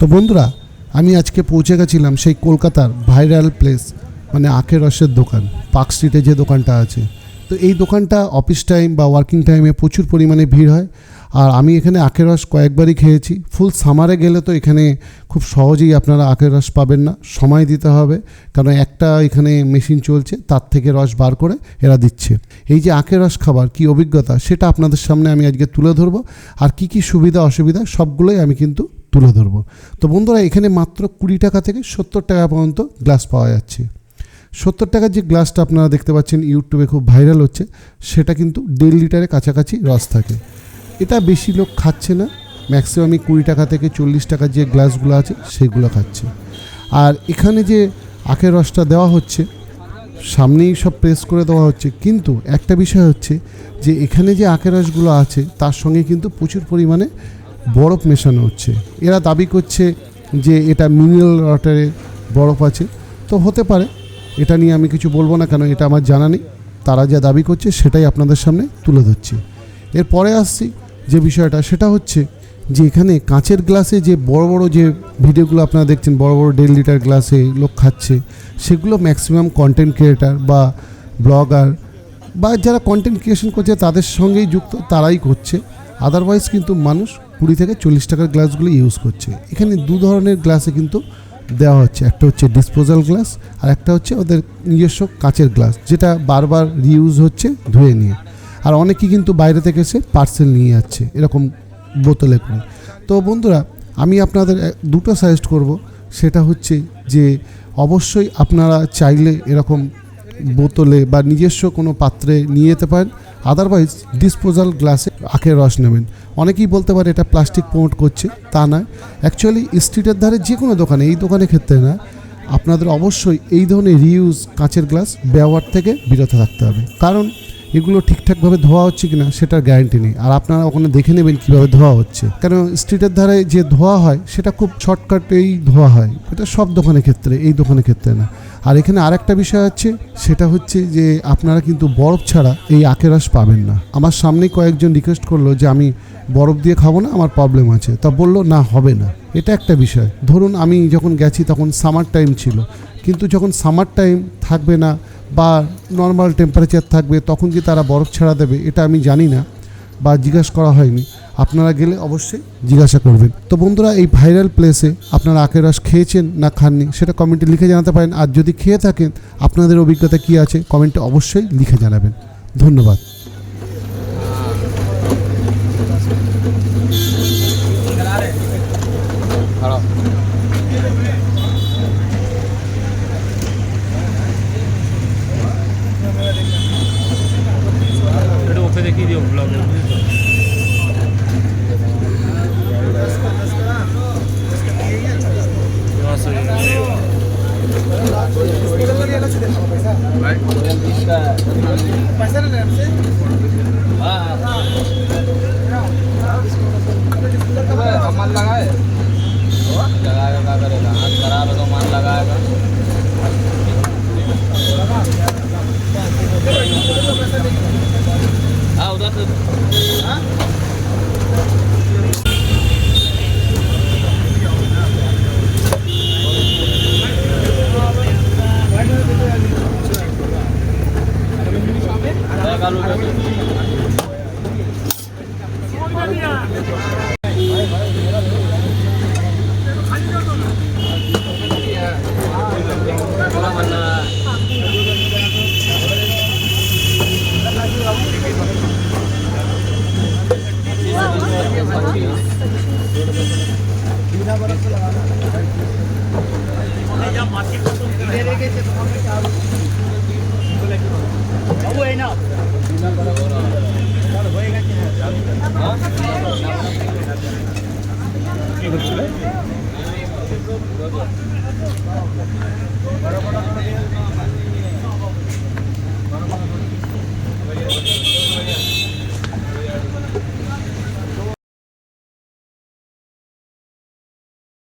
তো বন্ধুরা, আমি আজকে পৌঁছে গেছিলাম সেই কলকাতার ভাইরাল প্লেস মানে আখের রসের দোকান, পার্ক স্ট্রিটে যে দোকানটা আছে। তো এই দোকানটা অফিস টাইম বা ওয়ার্কিং টাইমে প্রচুর পরিমাণে ভিড় হয়। আর আমি এখানে আখের রস কয়েকবারই খেয়েছি। ফুল সামারে গেলে তো এখানে খুব সহজেই আপনারা আখের রস পাবেন না। সময় দিতে হবে, কারণ একটা এখানে মেশিন চলছে, তার থেকে রস বার করে এরা দিচ্ছে। এই যে আখের রস খাবার, কি অভিজ্ঞতা, সেটা আপনাদের সামনে আমি আজকে তুলে ধরবো। আর কি কি সুবিধা, অসুবিধা, সবগুলোই আমি কিন্তু তুলে ধরবো। তো বন্ধুরা, এখানে মাত্র কুড়ি টাকা থেকে সত্তর টাকা পর্যন্ত গ্লাস পাওয়া যাচ্ছে। সত্তর টাকার যে গ্লাসটা আপনারা দেখতে পাচ্ছেন ইউটিউবে খুব ভাইরাল হচ্ছে, সেটা কিন্তু দেড় লিটারের কাছাকাছি রস থাকে। এটা বেশি লোক খাচ্ছে না ম্যাক্সিমামই কুড়ি টাকা থেকে চল্লিশ টাকার যে গ্লাসগুলো আছে, সেগুলো খাচ্ছে। আর এখানে যে আখের রসটা দেওয়া হচ্ছে, সামনেই সব প্রেস করে দেওয়া হচ্ছে, কিন্তু একটা বিষয় হচ্ছে যে, এখানে যে আখের রসগুলো আছে, তার সঙ্গে কিন্তু প্রচুর পরিমাণে বরফ মেশানো হচ্ছে। এরা দাবি করছে যে এটা মিনারেল ওয়াটারে বরফ আছে। তো হতে পারে, এটা নিয়ে আমি কিছু বলব না কেন এটা আমার জানা নেই। তারা যা দাবি করছে সেটাই আপনাদের সামনে তুলে ধরছি। এরপরে আসছি যে বিষয়টা, সেটা হচ্ছে যে এখানে কাঁচের গ্লাসে যে বড় বড় যে ভিডিওগুলো আপনারা দেখছেন, বড় বড় দেড় লিটার গ্লাসে লোক খাচ্ছে, সেগুলো ম্যাক্সিমাম কন্টেন্ট ক্রিয়েটার বা ব্লগার বা যারা কন্টেন্ট ক্রিয়েশন করছে তাদের সঙ্গেই যুক্ত, তারাই করছে। আদারওয়াইজ কিন্তু মানুষ কুড়ি থেকে চল্লিশ টাকার গ্লাসগুলো ইউজ করছে। এখানে দু ধরনের গ্লাসে কিন্তু দেওয়া হচ্ছে। একটা হচ্ছে ডিসপোজাল গ্লাস আর একটা হচ্ছে ওদের নিজস্ব কাচের গ্লাস যেটা বারবার রিউজ হচ্ছে ধুয়ে নিয়ে। আর অনেকেই কিন্তু বাইরে থেকে এসে পার্সেল নিয়ে যাচ্ছে এরকম বোতলে করে। তো বন্ধুরা, আমি আপনাদের দুটো সাজেস্ট করব। সেটা হচ্ছে যে, অবশ্যই আপনারা চাইলে এরকম বোতলে বা নিজস্ব কোনো পাত্রে নিয়ে যেতে পারেন। আদারওয়াইজ ডিসপোজাল গ্লাসে আখের রস নেবেন। অনেকেই বলতে পারে এটা প্লাস্টিক প্রমোট করছে, তা নয়। অ্যাকচুয়ালি স্ট্রিটের ধারে যে কোনো দোকানে, এই দোকানের ক্ষেত্রে না, আপনাদের অবশ্যই এই ধরনের রিউজ কাঁচের গ্লাস ব্যবহার থেকে বিরত থাকতে হবে। কারণ, এগুলো ঠিকঠাকভাবে ধোয়া হচ্ছে কিনা, সেটার গ্যারান্টি নেই। আর আপনারা ওখানে দেখে নেবেন কীভাবে ধোয়া হচ্ছে। কারণ স্ট্রিটের ধারে যে ধোয়া হয়, সেটা খুব শর্টকাটেই ধোয়া হয়। এটা সব দোকানের ক্ষেত্রে, এই দোকানের ক্ষেত্রে না। আর এখানে আরেকটা বিষয় আছে, সেটা হচ্ছে যে আপনারা কিন্তু বরফ ছাড়া এই আখের রস পাবেন না। আমার সামনেই কয়েকজন রিকোয়েস্ট করল যে আমি বরফ দিয়ে খাব না, আমার প্রবলেম আছে। তা বলল, না, হবে না। এটা একটা বিষয়। ধরুন আমি যখন গেছি তখন সামার টাইম ছিল। কিন্তু যখন সামার টাইম থাকবে না বা নর্মাল টেম্পারেচার থাকবে, তখন কি তারা বরফ ছাড়া দেবে, এটা আমি জানি না বা জিজ্ঞাসা করা হয়নি। আপনারা গেলে অবশ্যই জিজ্ঞাসা করবেন। তো বন্ধুরা, এই ভাইরাল প্লেসে আপনারা আখের রস খেয়েছেন না খাননি, সেটা কমেন্টে লিখে জানাতে পারেন। আর যদি খেয়ে থাকেন, আপনাদের অভিজ্ঞতা কী আছে কমেন্টে অবশ্যই লিখে জানাবেন। ধন্যবাদ। দিও ব্লগে বুঝেছ मन kalau udah Wow, মিটিং হচ্ছিল Gracias.